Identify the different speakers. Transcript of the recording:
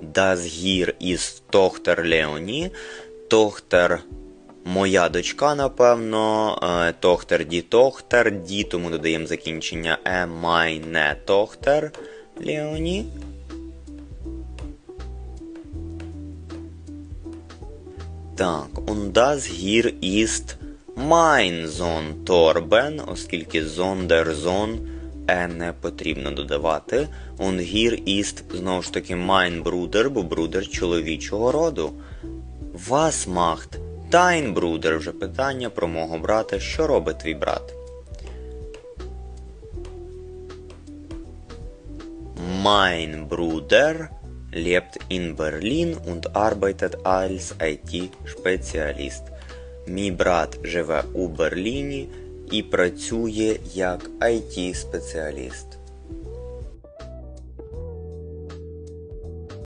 Speaker 1: Das hier ist Tochter Leonie. Tochter моя дочка, напевно. Е, Tochter ді Tochter. Ді, тому додаємо закінчення е, meine Tochter Leonie. Так, hier ist mein Sohn Torben, оскільки Sohn е не потрібно додавати. Hier ist, знову ж таки, Bruder, бо брудер чоловічого роду. Macht dein Bruder? Вже питання про мого брата. Що робить твій брат? Mein Bruder lebt in Berlin und arbeitet als IT-Spezialist. Мій брат живе у Берліні і працює як IT-спеціаліст.